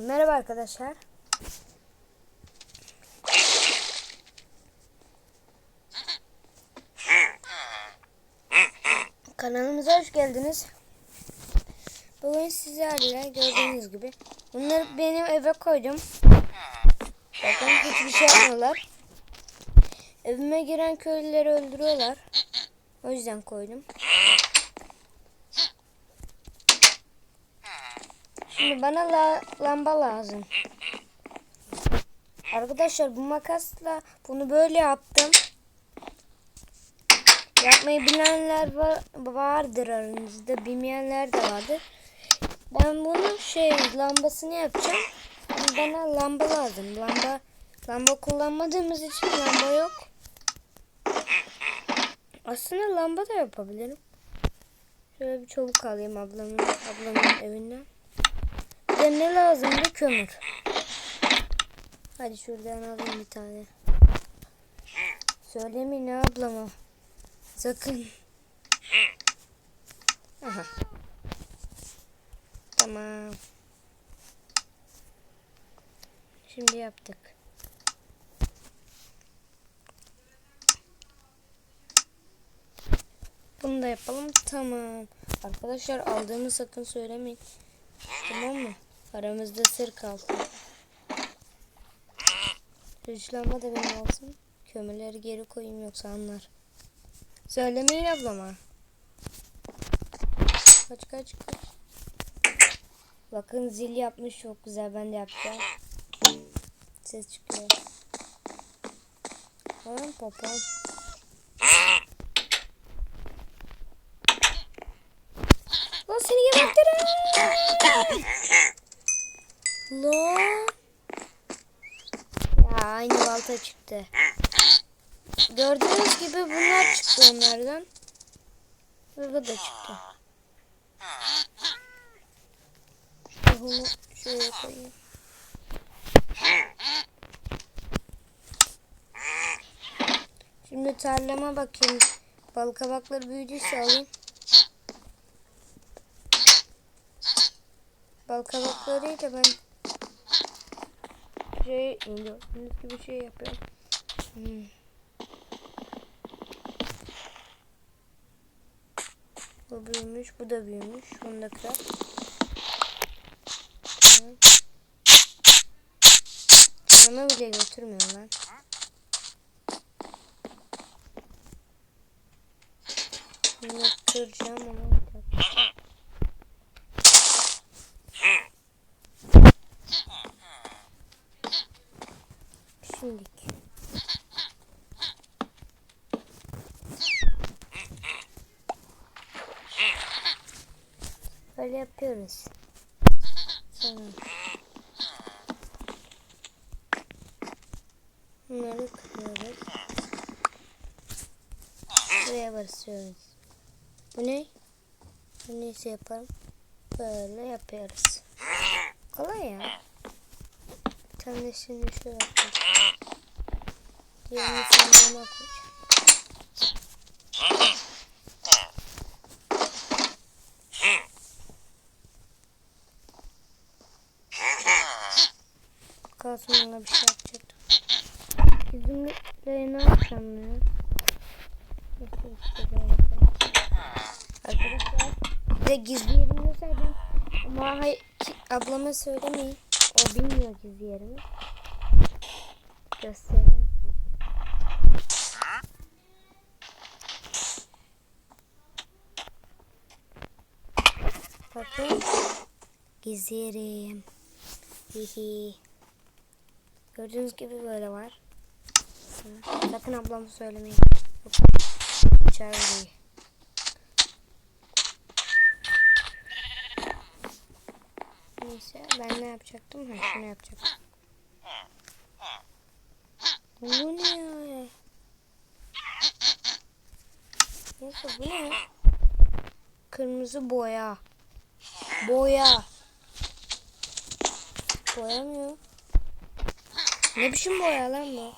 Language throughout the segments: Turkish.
Merhaba arkadaşlar. Kanalımıza hoş geldiniz. Bugün sizlerle gördüğünüz gibi bunları benim eve koydum. Bakın hiçbir şey yapmıyorlar. Evime giren köylüleri öldürüyorlar. O yüzden koydum. Şimdi bana la- lamba lazım. Arkadaşlar bu makasla bunu böyle yaptım. Yapmayı bilenler var, vardır aranızda. Bilmeyenler de vardır. Ben bunu şey lambasını yapacağım. Bana lamba lazım. Lamba lamba kullanmadığımız için lamba yok. Aslında lamba da yapabilirim. Şöyle bir çubuk alayım ablamın ablamın evinden. Bir de ne lazım? Bir kömür. Hadi şuradan alayım bir tane. Söylemeyin ablama. Sakın. Aha. Tamam. Şimdi yaptık. Bunu da yapalım. Tamam. Arkadaşlar aldığımı sakın söylemeyin. Tamam mı? Aramızda sır kalsın. Rüçlanma da benim olsun. Kömürleri geri koyayım yoksa anlar. Söylemeyin ablama. Kaç kaç kaç. Bakın zil yapmış çok güzel. Ben de yapacağım. Ses çıkıyor. Tamam popom. Lan seni gebertirim. Lan. Ya aynı balta çıktı. Gördüğünüz gibi bunlar çıktı onlardan. Ve bu da çıktı. Tohumu şöyle koyayım. Şimdi tarlama bakayım. Bal kabakları büyüdüyse alayım. Bal kabaklarıyla ben şey gördüğünüz gibi şey yapıyorum. Hmm. Bu büyümüş, bu da büyümüş. Bunu da kırar. Yanıma bile götürmüyor lan. Bunu kıracağım ama bir dakika. Şimdilik. Böyle yapıyoruz. Sonra bunları kırıyoruz. Buraya basıyoruz. Bu ne? Bu neyse yapalım. Böyle yapıyoruz. Kolay ya. Bir tanesini şöyle yapalım. Sen yana koy. Kalsın bir şey yapacaktım. Yüzümle ne yapacağım ya? Arkadaşlar size gizli yerimi gösterdim. Ama hay ablama söylemeyin. O bilmiyor gizli yerimi. Göstereyim. Gizli yerim. Hihi. Gördüğünüz gibi böyle var. Sakın ablama söylemeyin. Yok. İçer burayı. Neyse ben ne yapacaktım? Ha şunu yapacaktım. Bu ne? Neyse bu ne? Kırmızı boya. Boya. Boyamıyor. Ne biçim boya lan bu?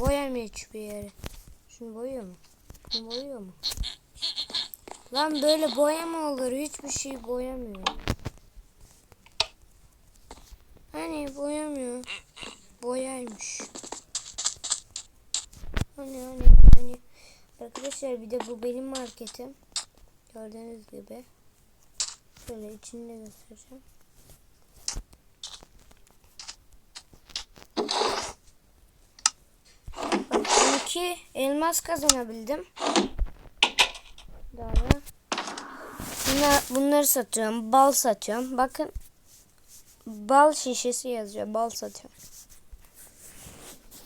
Boyamıyor hiçbir yeri. Şunu boyuyor mu? Bunu boyuyor mu? Lan böyle boyama olur. Hiçbir şey boyamıyor. Hani boyamıyor. Boyaymış. Hani hani hani. Arkadaşlar bir de bu benim marketim. Gördüğünüz gibi. Şöyle içini de göstereceğim. Bak 12 elmas kazanabildim. Daha da. Bunlar, bunları satıyorum. Bal satıyorum. Bakın. Bal şişesi yazıyor. Bal satıyorum.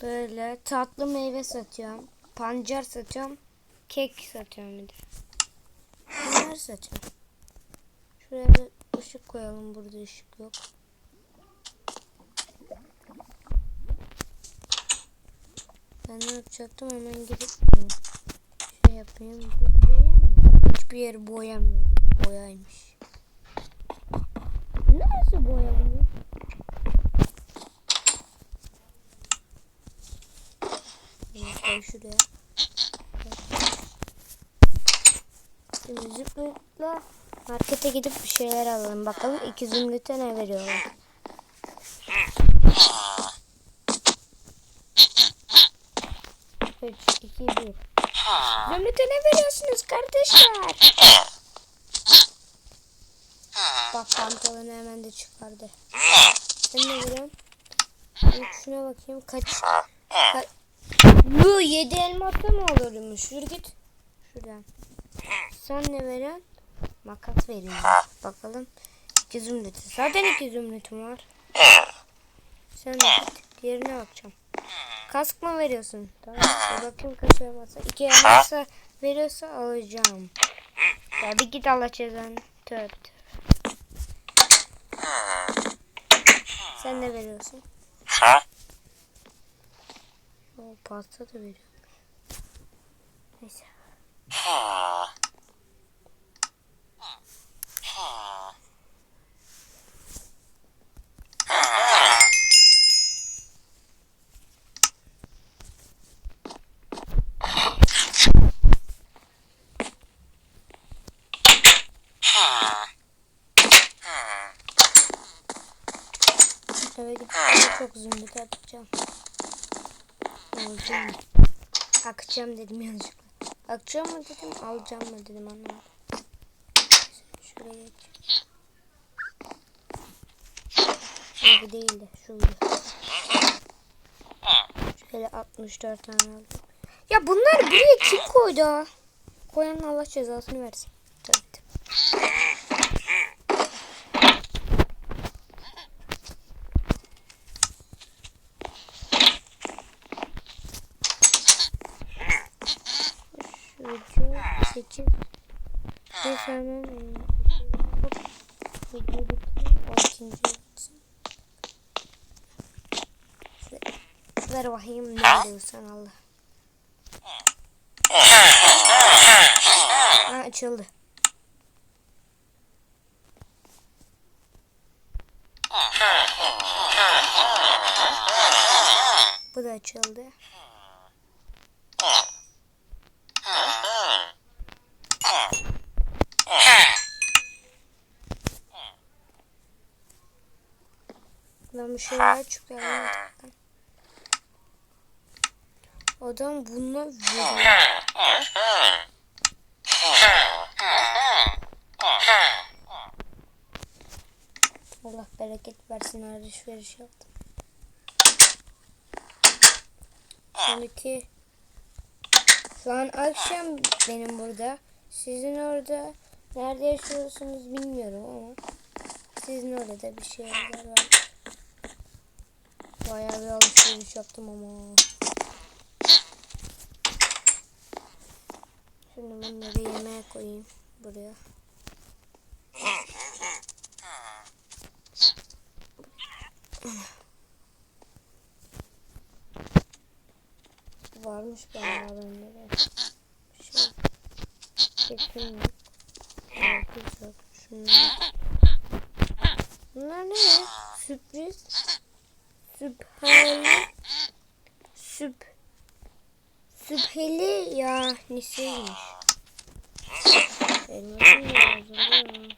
Böyle tatlı meyve satıyorum. Pancar satıyorum. Kek satıyorum bir de. Bunları satıyorum. Şuraya bir ışık koyalım. Burada ışık yok. Ben ne yapacaktım hemen gidip şey yapayım. Hiçbir yeri boyamıyor. Bu Boyaymış. Neresi boya bunun? Bunu koy şuraya. Şimdi zıplıkla markete gidip bir şeyler alalım. Bakalım iki zümrüte ne veriyorlar. Üç, iki, bir. Zümrüte ne veriyorsunuz kardeşler? Bak pantolonu hemen de çıkardı. Sen ne veriyorsun? Şuna bakayım kaç. Ka Bu yedi elmasla mı olurmuş? Yürü git. Şuradan. Sen ne veriyorsun? Makat veriyorum. Bakalım. İki zümrütü. Zaten iki zümrütüm var. Sen. Diğerine bakacağım. Kask mı veriyorsun? Tamam. Bakayım kaç elmasa. İki elmasa veriyorsa alacağım. Ya bir git Allah cezanı. Tövbe. Sen ne veriyorsun? O pasta da veriyor. Neyse. Eve gidip çok zümrüt atacağım. Alacağım. Akacağım dedim yanlışlıkla. Akacağım mı dedim, alacağım mı dedim anlamadım. Şuraya geç. Bu değil de şuydu. Şöyle 64 tane aldım. Ya bunlar buraya kim koydu? Koyan Allah cezasını versin. Tabii bir sonra videodaki o ikinci yapsın. Ver bakayım ne diyorsan Allah. Ha açıldı. Bu da açıldı. Ben bir çıkıyor. Adam bununla vuruyor. Allah bereket versin alışveriş yaptım. Sonraki şu an akşam benim burada. Sizin orada nerede yaşıyorsunuz bilmiyorum ama sizin orada da bir şeyler var. Bayağı bir alışveriş yaptım ama. Şimdi bunları yemeğe koyayım buraya. Varmış bayağı bende de. Şey, kekim yok. Şunlar. Bunlar ne? Sürpriz. Sübhali. Süb. Sübheli ya nesiymiş. Elmasın da yazılı ya.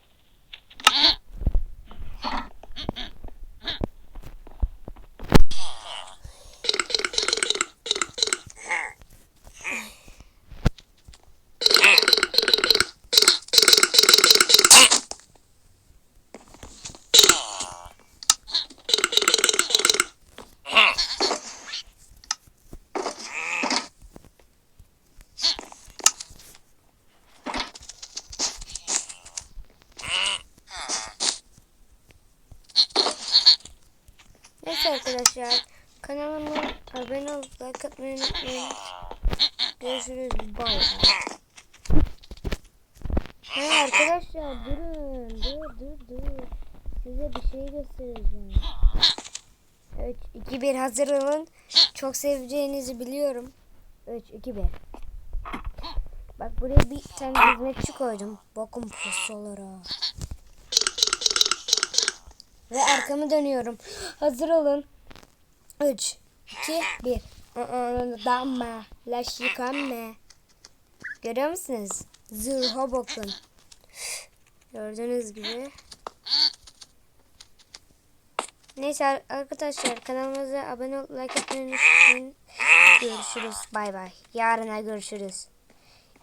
Neyse arkadaşlar. Kanalıma abone olup like atmayı unutmayın. Görüşürüz. Bay. Ha arkadaşlar durun. Dur dur dur. Size bir şey göstereceğim. 3, 2, 1 hazır olun. Çok seveceğinizi biliyorum. 3, 2, 1. Bak buraya bir tane hizmetçi koydum. Bakın postalara. Ve arkamı dönüyorum. Hazır olun. 3, 2, 1. Damma. Laş yıkanma. Görüyor musunuz? Zırha bakın. Gördüğünüz gibi. Neyse arkadaşlar kanalımıza abone olup like atmayı unutmayın. Görüşürüz. Bay bay. Yarına görüşürüz.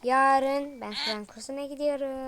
Yarın ben Kur'an kursuna gidiyorum.